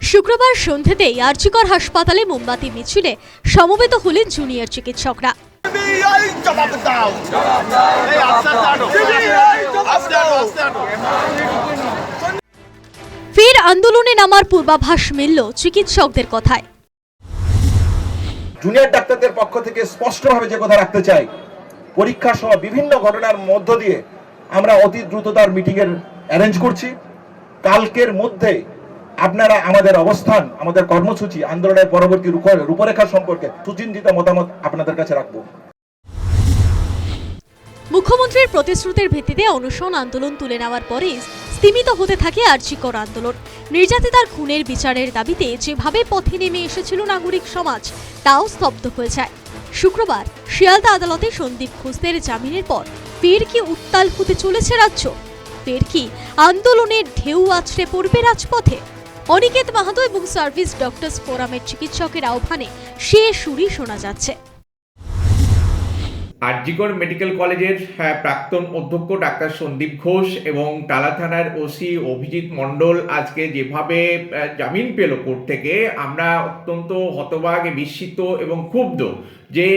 শুক্রবার সন্ধ্যেতেই আর্চিকর হাসপাতালে মোমবাতি মিছিলে সমবেত হলেন জুনিয়র চিকিৎসকরা। ফের আন্দোলনে নামার পূর্বাভাস মিলল চিকিৎসকদের কথায়। জুনিয়র ডাক্তারদের পক্ষ থেকে স্পষ্টভাবে যে কথা রাখতে চাই পরীক্ষা সহ বিভিন্ন ঘটনার মধ্য দিয়ে আমরা অতি দ্রুততার মিটিং এর অ্যারেঞ্জ করছি। কালকের মধ্যে আপনারা আমাদের অবস্থান, আমাদের কর্মসূচি, আন্দোলনের পরবর্তী রূপ- রূপরেখা সম্পর্কে সুচিন্তিত মতামত আপনাদের কাছে রাখব। মুখ্যমন্ত্রীর প্রতিশ্রুতির ভিত্তিতে অনশন আন্দোলন তুলে নেওয়ার পরেই স্তীমিত হতে থাকে আর্জিকর আন্দোলন। নির্যাতিতার খুনের বিচারের দাবিতে যেভাবে পথে নেমে এসেছিল নাগরিক সমাজ, তাও স্তব্ধ হয়ে যায়। শুক্রবার শিয়ালদা আদালতে সন্দীপ ঘোষদের জামিনের পর ফের কি উত্তাল হতে চলেছে রাজ্য? ফের কি আন্দোলনের ঢেউ আছড়ে পড়বে রাজপথে? অনিকেত মাহাতো এবং সার্ভিস ডক্টরস ফোরামের চিকিৎসকের আহ্বানে সে সুরই শোনা যাচ্ছে। আরজিকর মেডিকেল কলেজের হ্যাঁ, প্রাক্তন অধ্যক্ষ ডাক্তার সন্দীপ ঘোষ এবং টালা থানার ওসি অভিজিৎ মণ্ডল আজকে যেভাবে জামিন পেল কোর্ট থেকে আমরা অত্যন্ত হতবাগ বিস্মিত এবং ক্ষুব্ধ যে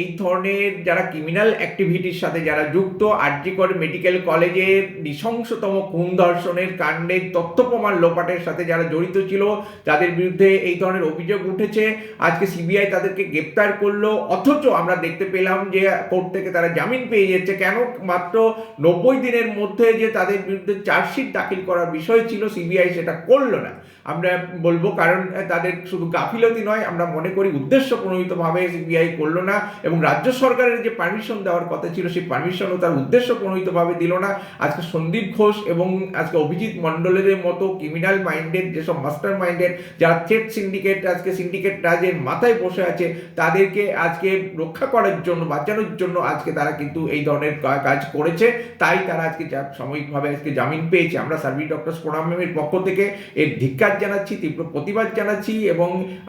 এই ধরনের যারা ক্রিমিনাল অ্যাক্টিভিটির সাথে যারা যুক্ত আরজিকর মেডিকেল কলেজের নৃশংসতম খুন ধর্ষণের কাণ্ডের তথ্য প্রমাণ লোপাটের সাথে যারা জড়িত ছিল তাদের বিরুদ্ধে এই ধরনের অভিযোগ উঠেছে। আজকে সিবিআই তাদেরকে গ্রেপ্তার করল অথচ আমরা দেখতে পেলাম যে কোর্ট থেকে তারা জামিন পেয়ে যাচ্ছে। কেন মাত্র নব্বই দিনের মধ্যে যে তাদের বিরুদ্ধে চার্জশিট দাখিল করার বিষয় ছিল, সিবিআই সেটা করল না। আমরা বলব কারণ তাদের শুধু গাফিলতি নয়, আমরা মনে করি উদ্দেশ্য প্রণোদিতভাবে সিবিআই করল না এবং রাজ্য সরকারের যে পারমিশন দেওয়ার কথা ছিল, সেই পারমিশনও তার উদ্দেশ্য প্রণোদিতভাবে দিল না। আজকে সন্দীপ ঘোষ এবং আজকে অভিজিৎ মণ্ডলের মতো ক্রিমিনাল মাইন্ডেড যেসব মাস্টার মাইন্ডেড যারা থ্রেড সিন্ডিকেট আজকে সিন্ডিকেট রাজের মাথায় বসে আছে, তাদেরকে আজকে রক্ষা করার জন্য, বাঁচানোর জন্য আজকে তারা কিন্তু এই ধরনের কাজ করেছে। তাই তারা আজকে সাময়িকভাবে আজকে জামিন পেয়েছে। আমরা সার্ভিস ডক্টর ফোরামের পক্ষ থেকে এর ধিক্কার জানাচ্ছি, তীব্র প্রতিবাদ জানাচ্ছি এবং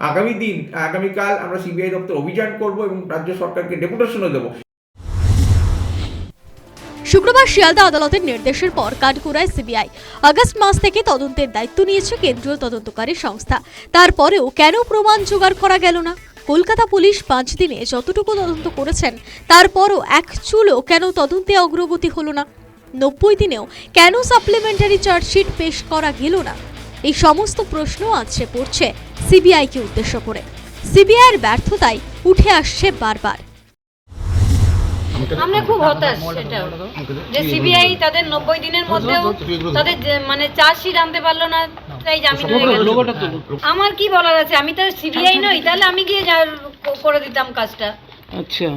আগামী দিন, আগামীকাল আমরা সিবিআই দপ্তর অভিযান করব এবং রাজ্য সরকারকে ডেপুটেশনও দেবো। শুক্রবার শিয়ালদা আদালতের নির্দেশের পর কাঠগোড়ায় সিবিআই আগস্ট মাস থেকে তদন্তের দায়িত্ব নিয়েছে কেন্দ্রীয় তদন্তকারী সংস্থা। তারপরেও কেন প্রমাণ জোগাড় করা গেল না? কলকাতা পুলিশ পাঁচ দিনে যতটুকু তদন্ত করেছেন তারপরও এক চুলও কেন তদন্তে অগ্রগতি হলো না? নব্বই দিনেও কেন সাপ্লিমেন্টারি চার্জশিট পেশ করা গেল না? এই সমস্ত প্রশ্ন আছড়ে পড়ছে সিবিআইকে উদ্দেশ্য করে। সিবিআইয়ের ব্যর্থতাই উঠে আসছে বারবার। আমরা খুব হতাশ সেটা যে সিবিআই তাদের নব্বই দিনের মধ্যেও তাদের মানে চার্জশিট আনতে পারল না তাই জামিন হয়ে গেল আমার কি বলার আছে? আমি তো সিবিআই নই তাহলে আমি গিয়ে যা- করে দিতাম কাজটা। আচ্ছা।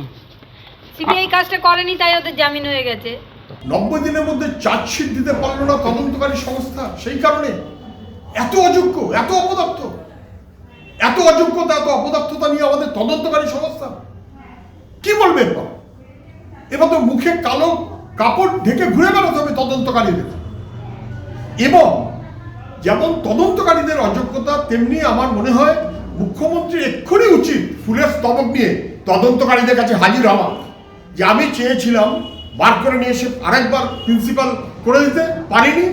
সিবিআই কাজটা করেনি তাই ওদের জামিন হয়ে গেছে। নব্বই দিনের মধ্যে চার্জশিট দিতে পারল না তদন্তকারী সংস্থা সেই কারণে এত অযোগ্য এত অপদার্থ এত অযোগ্যতা এত অপদার্থতা নিয়ে আমাদের তদন্তকারী সংস্থা। কি বলবে এরপর? এবার তো মুখে কালো কাপড় ঢেকে ঘুরে বেড়াতে হবে তদন্তকারীদের। এবং যেমন তদন্তকারীদের অযোগ্যতা, তেমনি আমার মনে হয় মুখ্যমন্ত্রীর এক্ষুনি উচিত ফুলের স্তবক নিয়ে তদন্তকারীদের কাছে হাজির হওয়া। যে আমি চেয়েছিলাম বার করে নিয়ে এসে আরেকবার প্রিন্সিপাল করে দিতে, পারিনি।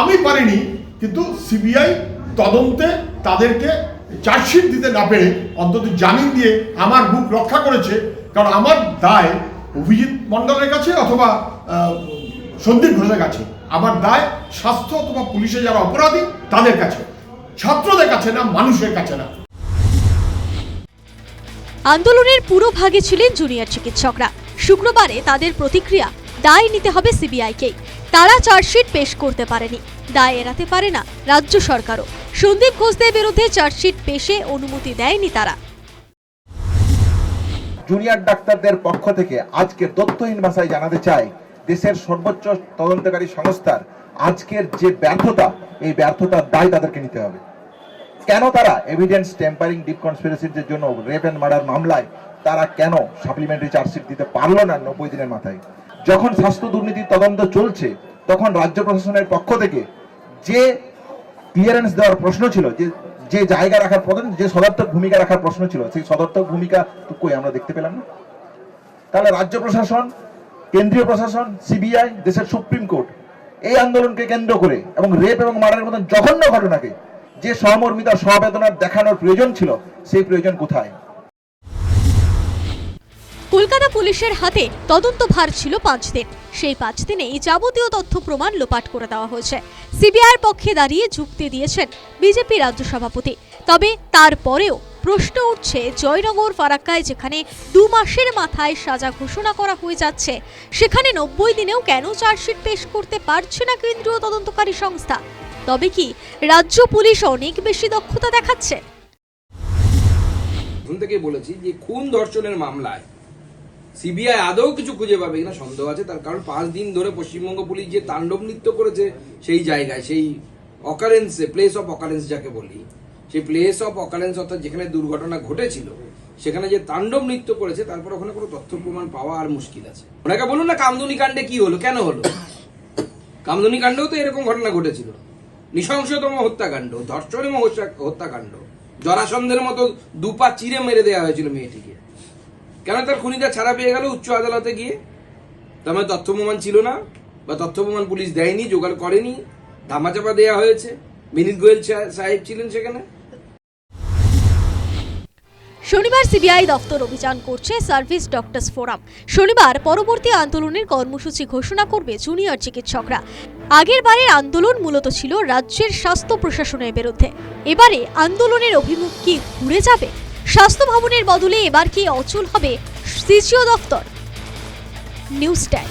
আমি পারিনি, কিন্তু সিবিআই তদন্তে তাদেরকে চার্জশিট দিতে না পেরে অন্তত জামিন দিয়ে আমার বুক রক্ষা করেছে। কারণ আমার দায় অভিজিৎ মণ্ডলের কাছে অথবা সন্দীপ ঘোষের কাছে। আমার দায় স্বাস্থ্য অথবা পুলিশে যারা অপরাধী তাদের কাছে। ছাত্রদের কাছে না মানুষের কাছে না। আন্দোলনের পুরো ভাগে ছিলেন জুনিয়র চিকিৎসকরা। শুক্রবারে তাদের প্রতিক্রিয়া দায় নিতে হবে সিবিআইকেই তারা চার্জশিট পেশ করতে পারেনি। দায় এড়াতে পারে না রাজ্য সরকারও। সন্দীপ ঘোষদের বিরুদ্ধে চার্জশিট পেশে অনুমতি দেয়নি তারা। জুনিয়র ডাক্তারদের পক্ষ থেকে আজকে তথ্যহীন ভাষায় জানাতে চাই দেশের সর্বোচ্চ তদন্তকারী সংস্থার আজকের যে ব্যর্থতা, এই ব্যর্থতার দায় তাদেরকে নিতে হবে। কেন তারা এভিডেন্স টেম্পারিং ডিপ কনস্পিরেসির জন্য রেপ এন্ড মার্ডার মামলায় তারা কেন সাপ্লিমেন্টারি চার্জশিট দিতে পারল না নব্বই দিনের মাথায়? যখন স্বাস্থ্য দুর্নীতির তদন্ত চলছে, তখন রাজ্য প্রশাসনের পক্ষ থেকে যে ক্লিয়ারেন্স দেওয়ার প্রশ্ন ছিল, যে যে জায়গা রাখার প্রধান যে সদর্থক ভূমিকা রাখার প্রশ্ন ছিল, সেই সদর্থক ভূমিকা তো কই, আমরা দেখতে পেলাম না। তাহলে রাজ্য প্রশাসন কেন্দ্রীয় প্রশাসন, সিবিআই, দেশের সুপ্রিম কোর্ট, এই আন্দোলনকে কেন্দ্র করে এবং রেপ এবং মার্ডারের মতন জঘন্য ঘটনাকে যে সহমর্মিতা সহবেদনার দেখানোর প্রয়োজন ছিল, সেই প্রয়োজন কোথায়? কলকাতা পুলিশের হাতে তদন্ত ভার ছিল পাঁচ দিন। সেই পাঁচ দিনেই যাবতীয় তথ্য প্রমাণ লোপাট করে দেওয়া হয়েছে। সিবিআইয়ের পক্ষে দাঁড়িয়ে যুক্তি দিয়েছেন বিজেপি রাজ্য সভাপতি। তবে তারপরেও প্রশ্ন উঠছে, জয়নগর ফারাক্কায় যেখানে দু মাসের মাথায় সাজা ঘোষণা করা হয়ে যাচ্ছে, সেখানে নব্বই দিনেও কেন চার্জশিট পেশ করতে পারছে না কেন্দ্রীয় তদন্তকারী সংস্থা? তবে কি রাজ্য পুলিশ অনেক বেশি দক্ষতা দেখাচ্ছে? থেকেই বলেছি যে খুন ধর্ষণের মামলায় সিবিআই আদৌ কিছু খুঁজে পাবে কিনা সন্দেহ আছে, তার কারণ পাঁচ দিন ধরে পশ্চিমবঙ্গ পুলিশ যে তাণ্ডব নৃত্য করেছে সেই জায়গায়, সেই অকারেন্সে প্লেস অফ অকারেন্স যাকে বলি সেই প্লেস অফ অকারেন্স অর্থাৎ যেখানে দুর্ঘটনা ঘটেছিল, সেখানে যে তাণ্ডব নৃত্য করেছে, তারপর ওখানে কোনো তথ্য প্রমাণ পাওয়া আর মুশকিল আছে। ওনাকে বলুন না, কামদুনি কাণ্ডে কি হলো, কেন হলো? কামদুনি কাণ্ডেও তো এরকম ঘটনা ঘটেছিল। নৃশংসতম হত্যাকাণ্ড, ধর্ষণ এবং হত্যাকাণ্ড। জরাসন্ধের মতো দুপা চিরে মেরে দেওয়া হয়েছিল মেয়েটিকে। কেন তার খুনিটা ছাড়া পেয়ে গেল উচ্চ আদালতে গিয়ে? তার মানে তথ্য প্রমাণ ছিল না, বা তথ্য প্রমাণ পুলিশ দেয়নি, জোগাড় করেনি, ধামাচাপা দেওয়া হয়েছে। বিনীত গোয়েল সাহেব ছিলেন সেখানে। শনিবার সিবিআই দপ্তর অভিযান করছে সার্ভিস ডক্টরস ফোরাম। শনিবার পরবর্তী আন্দোলনের কর্মসূচি ঘোষণা করবে জুনিয়র চিকিৎসকরা। আগের বারের আন্দোলন মূলত ছিল রাজ্যের স্বাস্থ্য প্রশাসনের বিরুদ্ধে। এবারে আন্দোলনের অভিমুখ কি ঘুরে যাবে? স্বাস্থ্য ভবনের বদলে এবার কি অচল হবে? সিজিও দপ্তর নিউজ টাইম